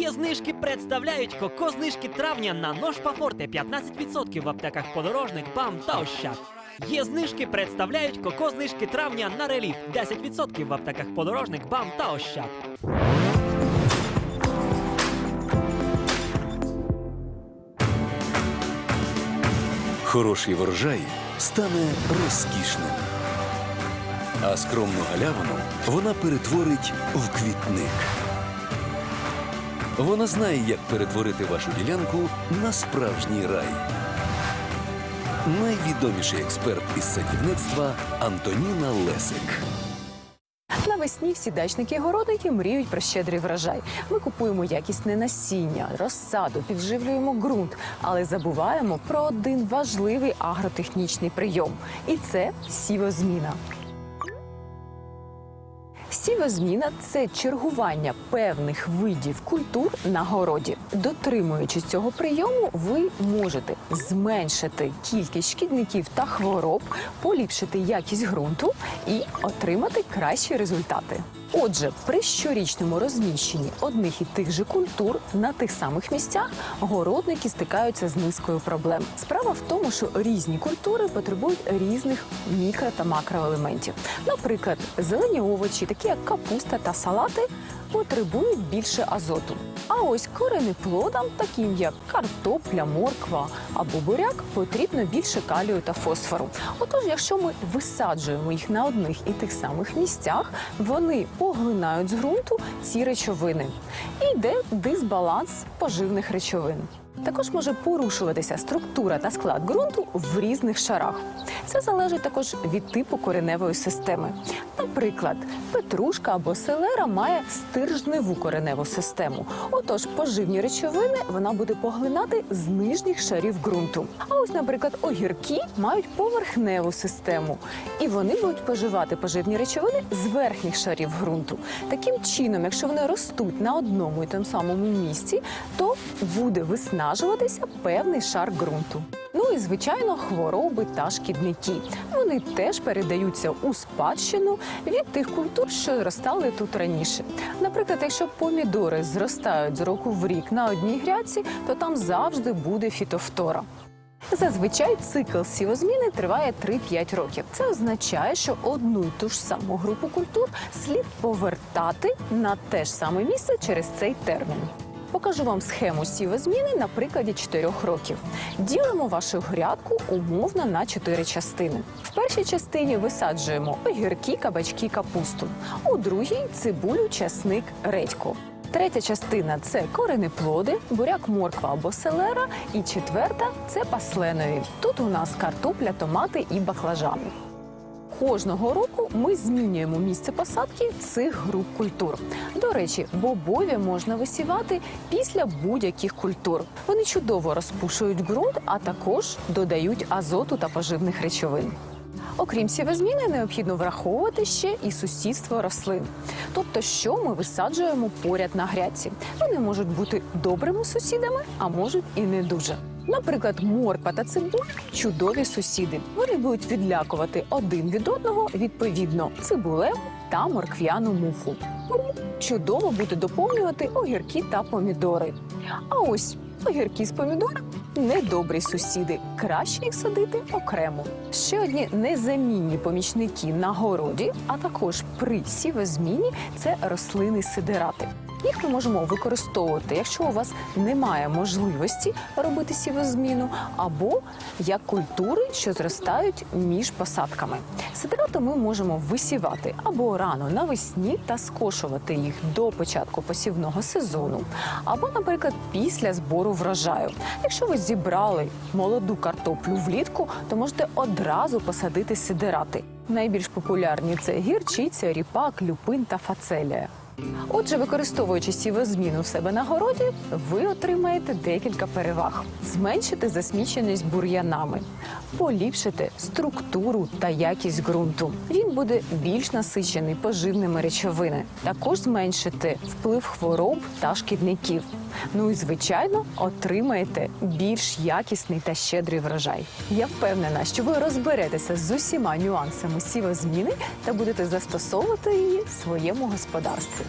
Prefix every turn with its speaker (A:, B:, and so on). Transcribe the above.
A: Є знижки представляють коко знижки травня на нож Пафорте 15% в аптеках подорожник, БАМ та Ощад. Є знижки представляють коко знижки травня на реліф 10% в аптеках подорожник, БАМ та Ощад.
B: Хороший врожай стане розкішним. А скромну галявину вона перетворить в квітник. Вона знає, як перетворити вашу ділянку на справжній рай. Найвідоміший експерт із садівництва Антоніна Лесик.
C: Навесні всі дачники і городники мріють про щедрий врожай. Ми купуємо якісне насіння, розсаду, підживлюємо ґрунт, але забуваємо про один важливий агротехнічний прийом, і це сівозміна. Сівозміна це чергування певних видів культур на городі. Дотримуючись цього прийому, ви можете зменшити кількість шкідників та хвороб, поліпшити якість ґрунту і отримати кращі результати. Отже, при щорічному розміщенні одних і тих же культур на тих самих місцях городники стикаються з низкою проблем. Справа в тому, що різні культури потребують різних мікро та макроелементів. Наприклад, зелені овочі, такі як капуста та салати, потребують більше азоту. А ось коренеплодам, таким як картопля, морква або буряк, потрібно більше калію та фосфору. Отож, якщо ми висаджуємо їх на одних і тих самих місцях, вони поглинають з ґрунту ці речовини. І йде дисбаланс поживних речовин. Також може порушуватися структура та склад ґрунту в різних шарах. Це залежить також від типу кореневої системи. Наприклад, петрушка або селера має стержневу кореневу систему. Отож, поживні речовини вона буде поглинати з нижніх шарів ґрунту. А ось, наприклад, огірки мають поверхневу систему, і вони будуть поживати поживні речовини з верхніх шарів ґрунту. Таким чином, якщо вони ростуть на одному і тому самому місці, то буде виснажуватися певний шар ґрунту. Ну і звичайно, хвороби та шкідники. Вони теж передаються у спадщину від тих культур, що зростали тут раніше. Наприклад, якщо помідори зростають з року в рік на одній грядці, то там завжди буде фітофтора. Зазвичай цикл сівозміни триває 3-5 років. Це означає, що одну й ту ж саму групу культур слід повертати на те ж саме місце через цей термін. Покажу вам схему сівозміни на прикладі 4 років. Ділимо вашу грядку умовно на 4 частини. В першій частині висаджуємо огірки, кабачки, капусту. У другій цибулю, часник, редьку. Третя частина це коренеплоди, буряк, морква або селера. І четверта це пасленові. Тут у нас картопля, томати і баклажани. Кожного року ми змінюємо місце посадки цих груп культур. До речі, бобові можна висівати після будь-яких культур. Вони чудово розпушують ґрунт, а також додають азоту та поживних речовин. Окрім сівозміни, необхідно враховувати ще і сусідство рослин. Тобто, що ми висаджуємо поряд на грядці. Вони можуть бути добрими сусідами, а можуть і не дуже. Наприклад, морква та цибуль чудові сусіди. Вони будуть відлякувати один від одного відповідно цибулеву та морквяну муфу. Чудово буде доповнювати огірки та помідори. А ось огірки з помідором недобрі сусіди. Краще їх садити окремо. Ще одні незамінні помічники на городі, а також при сівозміні це рослини сидерати. Їх ми можемо використовувати, якщо у вас немає можливості робити сівозміну, або як культури, що зростають між посадками. Сидирати ми можемо висівати або рано навесні та скошувати їх до початку посівного сезону, або, наприклад, після збору врожаю. Якщо ви зібрали молоду картоплю влітку, то можете одразу посадити сидирати. Найбільш популярні це гірчиця, ріпак, люпин та фацелія. Отже, використовуючи сівозміну в себе на городі, ви отримаєте декілька переваг: зменшити засміченість бур'янами, поліпшити структуру та якість ґрунту. Він буде більш насичений поживними речовинами, також зменшити вплив хвороб та шкідників. Ну і звичайно, отримаєте більш якісний та щедрий врожай. Я впевнена, що ви розберетеся з усіма нюансами сівозміни та будете застосовувати її в своєму господарстві.